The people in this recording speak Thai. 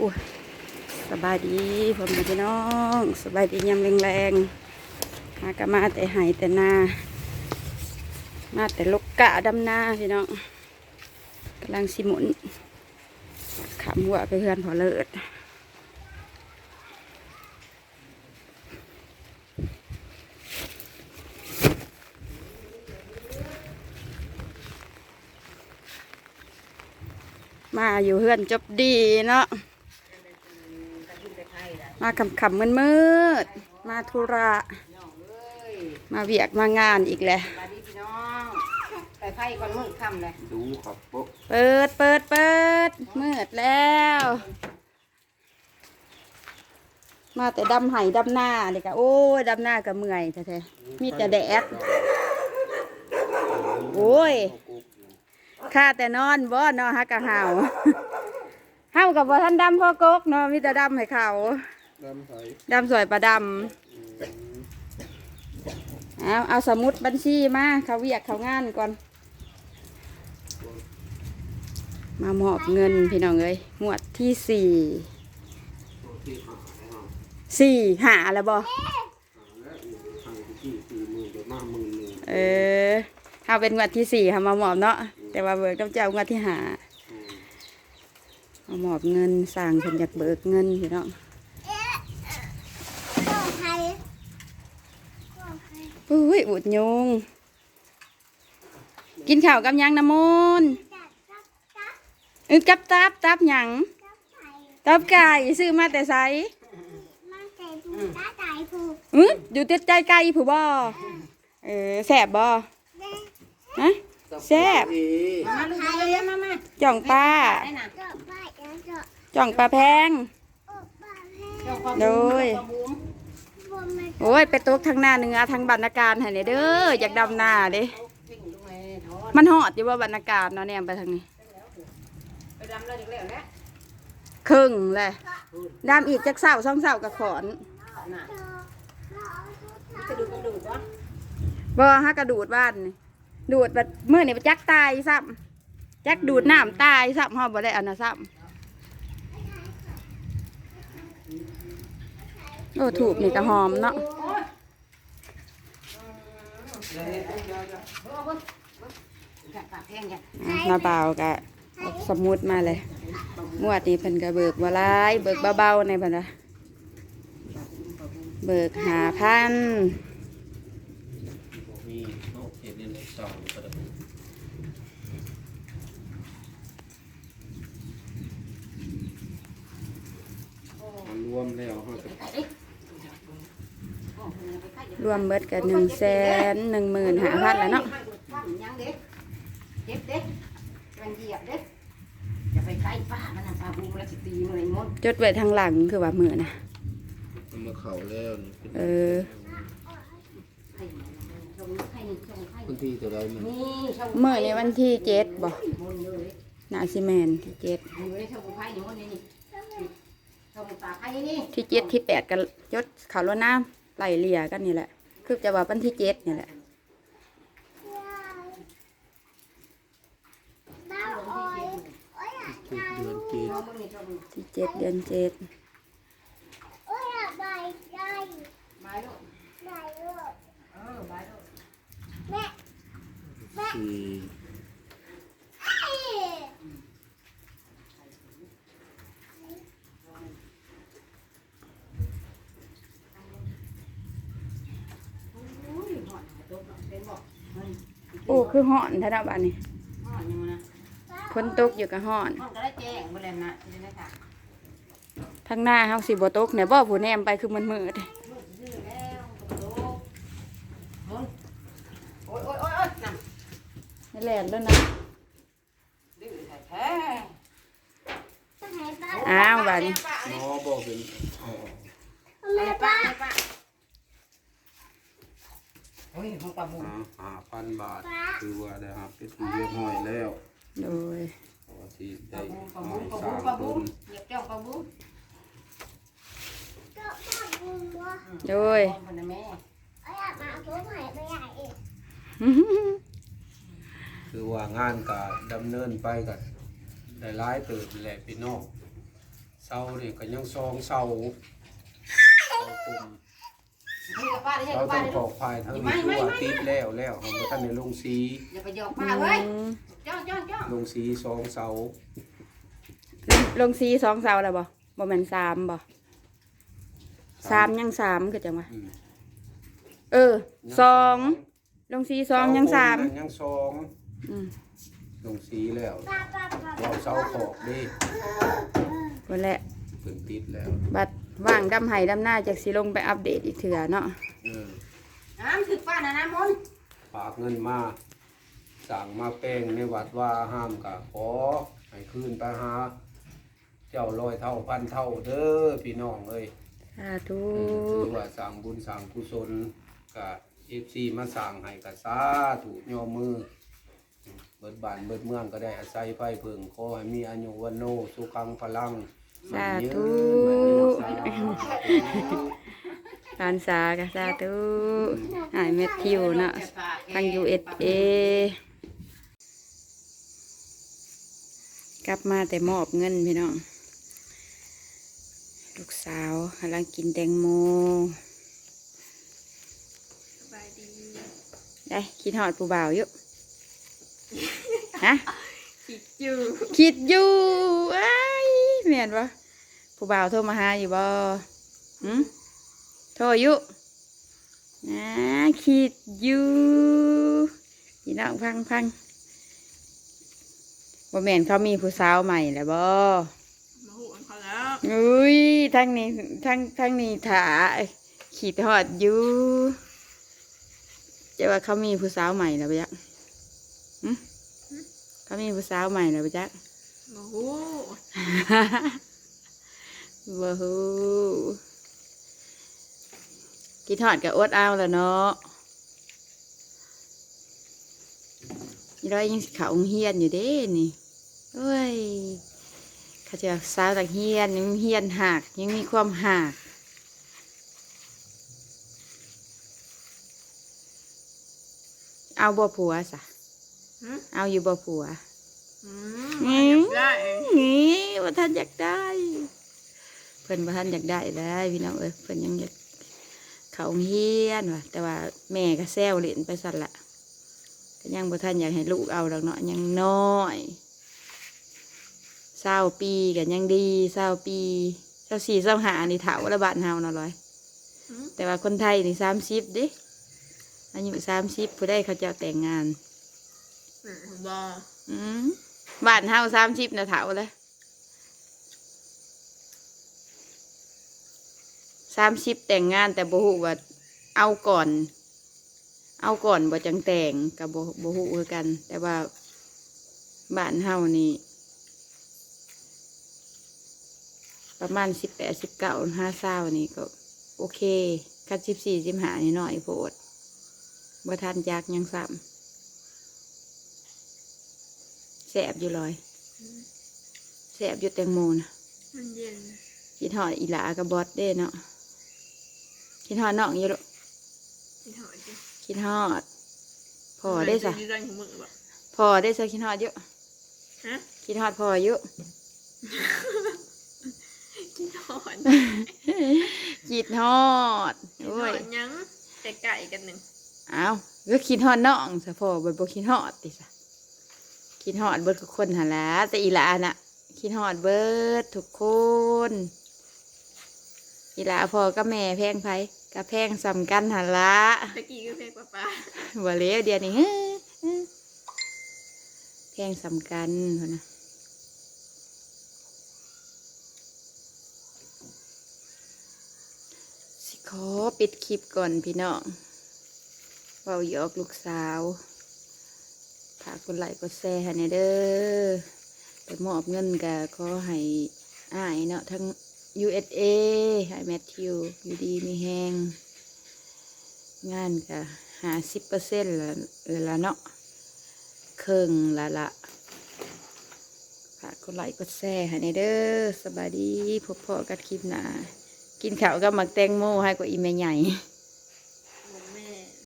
อู้สบายดีผมพี่น้องสบายดียามแรงๆหากะมาแต่หายแต่นา มาแต่ลกกะดำนาพี่น้องกำลังสิหมุนขามหัวไปเพื่อนพอเลิศมาอยู่เพื่อนจบดีเนาะ มาคำคำมืดมืดๆมาธุระมาเวียกมางานอีกแหละสวัสดีพี่น้องไปไพ่ก่อนมืดค่ำเลยดูครับปุ๊บเปิดเปิดเปิดมืดแล้ว มาแต่ดำไห้ดำหน้าเลยกะโอ้ยดำหน้าก็เมื่อยแท้ๆมีแต่แดดโอ้ยข้าแต่นอนบ่นอนฮักกะเห่าเห่ากับบ่ท่านดำพ่อกกเนาะมีแต่ดำให้เขา ดำใสดำสวยประดำเอาเอาสมุดบัญชีมาเขาเวียกเขางานก่อน มามอบเงินพี่น้องเอ้ยงวดที่สี่สี่หาแล้วบ่หาแล้วทางที่สี่หมื่นเดี๋ยวหน้าหมื่นหนึ่งเออถ้าเป็นงวดที่สี่ค่ะมาหมอบเนาะแต่ว่าเบิกต้องเจ้างวดที่หามมามอบเงินสั่งเพิ่นอยากเบิกเงินพี่น้อง อุ้ยอุดยง กินข้าวกับยังน้ำมนต์เออกับตับตับหยังตับไก่ซื้อมาแต่ไสอืออยู่ติดใจไก่ผู้บ่เออแซ่บบ่ฮะแซ่บมาลูกมาเลยมามาจ่องปลาจ่องปลาแพงโดย โอ้ยไปตกทางหน้าเนื้อทางบรรณาการให้เนี่ยเด้ออยากดำหน้าเด้อมันหอดอยู่ว่าบรรณาการเนาะเนี่ยไปทางนี้ไปดำแล้วจากแล้วนะครึ่งเลยดำอีกจักเสาสองเสากับขอนน่ะจะดูกันดูจ้ะบ่ฮะกระดูดบ้านนี่ดูดแบบเมื่อนี่ไปจักตายซ้ำจักดูดน้ำตายซ้ำเฮาบ่ได้อันนะซ้ำ โอ้ถูกนี่ก็หอมเนาะกัดปากแห้งจ้ะอะมาเบาวกะเอาสมุดมาเลยงวดนี้เพิ่นก็เบิกบ่หลายเบิกเบาๆในเพิ่นน่ะเบิกหาพันมีนกเห็ดเนี่ยสองก็ได้มันรวมแล้วเขาจะ รวมเบิดกันหนึ่งแสนหนึ่งหมื่นหาพันแล้วเนาะยังเด็กเจ็บเด็กมันเหยียบเด็กอย่าไปใกล้ป้ามันนะป้าบุ้มแล้วสิตีมันเลยมดจดไว้ทางหลังคือว่ามือนะมันมาเข่าแล้วนี่เป็นเออให้ชงให้ชงให้พื้นที่ตัวใดมันนี่ชงเมื่อในวันที่เจ็ดบ่มนเลยนาซิแมนที่เจ็ดอยู่ในชงไผ่นี่มนนี่นี่ชงตาไผ่นี่ที่เจ็ดที่แปดกันจดข่าวรถน้ำ ไหลเลี่ยกันนี่แหละ คือจะว่าวันที่เจ็ดนี่แหละถูกเดือนเกณฑ์น้องมึงนี่ชงที่เจ็ดเดือนเจ็ดสี่ อุ้ยหอดตกเป็นบอกมัน โอ้ คือห่อนท่านาบ้านนี่หอดยังไงนะฝนตกอยู่กับห่อนหอดก็ได้แจ้งบ่แล้วนะนี่นะค่ะทางหน้าเฮาสิบ่ตกเนี่ยบ่ผู้แนมไปคือมันมืดมืดซื่อแล้วกระโดดมนโอ้ยโอ้ยโอ้ยโอ้ยนั่นนี่แหลนแล้วนะดื้อแท้อ้าวบ้านนี้หมอบอกเป็นอ๋อแม่ป้าแม่ป้าโอ้ยของปลาบูหาหาพันบาท คือว่าได้ครับเป็นที่เรียบร้อยแล้วโดยพอที่ปลาได้บูปลาหบูอยปลาสามบูต้นเหยียบเจ้าปลาบูโดยคนนะแม่คือว่างานก็ดำเนินไปกับได้ร้ายเติบแหละพี่น้องเสานี่ก็ยังซองเสาเสาตุ่ม ให้กับป้าได้ให้เสากับป้าต้องได้ขลูอกบภายทั้งนี้ตัวติดแล้วแล้วของท่านในลงสีอย่าไปหยอกป้าเว้ยอืมจ้องจ้องจ้องลงสีซองเสาลงสีสองเสาแล้วบ่บ่แม่นสามบ่สามยังสามคือจังวะอืมเออสองลงสีสองยังสามยังสองอืมลงสีแล้วเราเสาขอกดินั่นแหละเพิ่นติดแล้วบัด ว่างดำไห้ดำหน้าจากสิลงไปอัปเดตอีกเถื่อเนาะเออน้ำถึกป้านะน้ำมนต์ฝากเงินมาสั่งมาแป้งในวัดว่าห้ามกะขอให้คืนไปหาเจ้าลอยเท่าพันเท่าเด้อพี่น้องเอ้ยสาธุถือว่าสั่งบุญสั่งกุศลกับเอฟซีมาสั่งให้กับสาถูกย่อมือ เบิดบ้านเบิดเมืองก็ได้อาศัยไฟเพิงขอให้มีอายุวันโนสุขังพลัง สาธุมันยืนมันยืนสาธุหลานสากะสาธุหายเม็ดทิวเนาะทาง USA กลับมาแต่มอบเงินพี่น้อง ลูกสาวกำลังกินแตงโมได้คิดหอดผู้บ่าวอยู่ ฮะ คิดอยู่ คิดอยู่ไอ้าย แม่นปะผู้บ่าวโทรมาหาอยู่บ่หืมโทรอยู่นะคิดอยู่พี่น้องพังพังบ่แม่นเขามีผู้สาวใหม่แล้วบ่มาหูกันเขาแล้วอุ้ยทั้งนี้ทั้งทั้งนี้ถาขีดหอดอยู่จะว่าเขามีผู้สาวใหม่แล้วปะจ๊ะหึเขามีผู้สาวใหม่แล้วปะจ๊ะ มาหูว้าวกินทอดกับอดเอาแล้วเนาะนี่ร้อยยังสิเขาโรงเฮียนอยู่เด้นี่เอ้ยเขาจะสาวต่างเฮียนยังเฮียนหักยังมีความหักเอาบ่ผัวสะหืมเอาอยู่บ่ผัว อืมมาอยากได้นี่ว่าท่านอยากได้ เพิ่นว่าท่านอยากได้ได้พี่น้องเอ้ยเพิ่นยังอยากเขาโรงเฮียนว่ะแต่ว่าแม่ก็แซวเล่นไปสั่นละก็ยังบ่ท่านอยากให้ลูกเอาดอกเนาะยังน้อยเศร้าปีกันยังดีเศร้าปีเศร้าสี่เศร้าหานี่ถาวรบาทเฮาเนาะร้อยอืมแต่ว่าคนไทยนี่สามสิบดิอายุสามสิบผู้ได้เขาเจะแต่งงานอืม บออืมบ้านเฮาสามสิบนะเถาเลยสามสิบแต่งงานแต่บ่ฮู้ว่าเอาก่อน เอาก่อนบ่จังแต่งกับบ่บ่ฮู้คือกัน แต่ว่าบ้านเฮานี่ ประมาณสิบแปดสิบเก้าห้าเศร้านี่ก็ โอเคคัดสิบสี่สิบห้านี่หน่อยโพดบ่ทันจากยังซ้ำแส บอยู่ลอยแสบอยู่แตงโมนะมันเย็นกินหอดอีหลากับบอสเด้เนาะกินหอดน้องอยู่ลูกที่ถอดดิกินหอด พอได้สะดีใจของมึงแบบพอได้สะกินหอดอยู่ฮะกินหอดพออยู่ที่ถอดกินหอดที่ถโอ้อยดยังแต่ไก่กันหนึ่งเอาก็กินหอดน้องสะพอบ่บ่กินหอดติสะ กินหอดเบิดทุกคนหันละแต่อีหลาน่ะกินหอดเบิดทุกคน อีหลาพอก็แม่แพงไผก็แพงสำกันหันละตะกี้ก็เพลงป้าป้าว่าเลี้ยวเดียวนี่เฮ้อเฮ้อแพงสำคัญพุ่นนะสิขอปิดคลิปก่อนพี่น้องเบาหยอกลูกสาว ฝากกดไลค์กดแชร์ให้หน่อยเด้อไปมอบเงินกับขอให้อ้ายเนาะทั้ง USA ให้แมทธิวอยู่ดีมีแหงงานก็หาสิบเปอร์เซ็นต์ละละเนาะเครื่องละละฝากกดไลค์กดแชร์ให้ในเด้อสบายดีพบพอกันคลิปหน้ากินข้าวกับมักแตงโมให้กว่าอีแม่ใหญ่